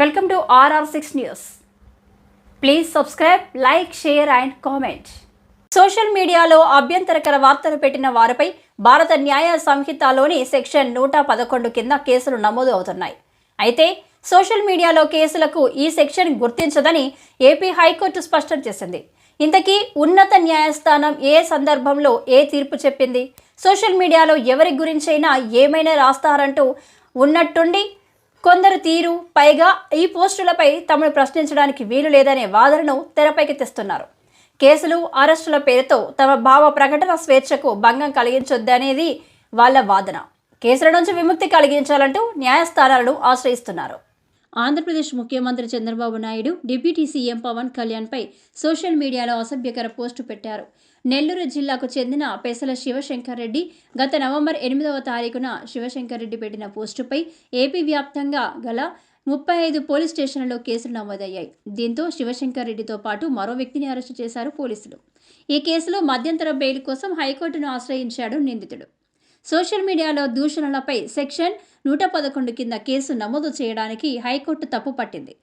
Welcome to RR six news please subscribe like share and comment social మీడియాలో అభ్యంతరకర వార్తలు పెట్టిన వారిపై భారత న్యాయ సంహితలోని సెక్షన్ నూట పదకొండు కింద కేసులు నమోదు అవుతున్నాయి. అయితే సోషల్ మీడియాలో కేసులకు ఈ సెక్షన్ గుర్తించదని ఏపీ హైకోర్టు స్పష్టం చేసింది. ఇంతకీ ఉన్నత న్యాయస్థానం ఏ సందర్భంలో ఏ తీర్పు చెప్పింది? సోషల్ మీడియాలో ఎవరి గురించైనా ఏమైనా రాస్తారంటూ ఉన్నట్టుండి కొందరు తీరు పైగా ఈ పోస్టులపై తమను ప్రశ్నించడానికి వీలు లేదనే వాదనను తెరపైకి తెస్తున్నారు. కేసులు అరెస్టుల పేరుతో తమ భావ ప్రకటన స్వేచ్ఛకు భంగం కలిగించొద్దనేది వాళ్ళ వాదన. కేసుల నుంచి విముక్తి కలిగించాలంటూ న్యాయస్థానాలను ఆశ్రయిస్తున్నారు. ఆంధ్రప్రదేశ్ ముఖ్యమంత్రి చంద్రబాబు నాయుడు డిప్యూటీ సీఎం పవన్ కళ్యాణ్పై సోషల్ మీడియాలో అసభ్యకర పోస్టు పెట్టారు. నెల్లూరు జిల్లాకు చెందిన పెసల శివశంకర్ రెడ్డి గత నవంబర్ ఎనిమిదవ తారీఖున శివశంకర్ రెడ్డి పెట్టిన పోస్టుపై ఏపీ వ్యాప్తంగా గల ముప్పై ఐదు పోలీస్ స్టేషన్లలో కేసులు నమోదయ్యాయి. దీంతో శివశంకర్ రెడ్డితో పాటు మరో వ్యక్తిని అరెస్టు చేశారు పోలీసులు. ఈ కేసులో మధ్యంతర బెయిల్ కోసం హైకోర్టును ఆశ్రయించాడు నిందితుడు. సోషల్ మీడియాలో దూషణలపై సెక్షన్ నూట పదకొండు కింద కేసు నమోదు చేయడానికి హైకోర్టు తప్పు పట్టింది.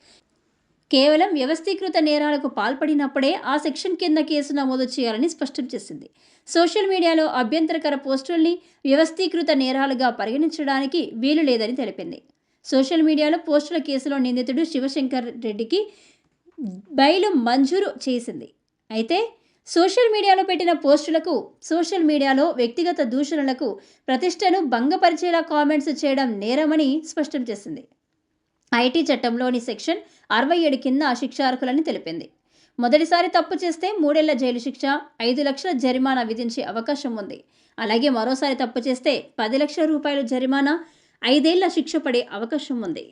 కేవలం వ్యవస్థీకృత నేరాలకు పాల్పడినప్పుడే ఆ సెక్షన్ కింద కేసు నమోదు చేయాలని స్పష్టం చేసింది. సోషల్ మీడియాలో అభ్యంతరకర పోస్టుల్ని వ్యవస్థీకృత నేరాలుగా పరిగణించడానికి వీలు లేదని తెలిపింది. సోషల్ మీడియాలో పోస్టుల కేసులో నిందితుడు శివశంకర్ రెడ్డికి బయలు మంజూరు చేసింది. అయితే సోషల్ మీడియాలో పెట్టిన పోస్టులకు సోషల్ మీడియాలో వ్యక్తిగత దూషణలకు ప్రతిష్టను భంగపరిచేలా కామెంట్స్ చేయడం నేరమని స్పష్టం చేసింది. ఐటీ చట్టంలోని సెక్షన్ అరవై ఏడు కింద శిక్షార్హులని తెలిపింది. మొదటిసారి తప్పు చేస్తే మూడేళ్ళ జైలు శిక్ష ఐదు లక్షల జరిమానా విధించే అవకాశం ఉంది. అలాగే మరోసారి తప్పు చేస్తే పది లక్షల రూపాయల జరిమానా ఐదేళ్ళ శిక్ష పడే అవకాశం ఉంది.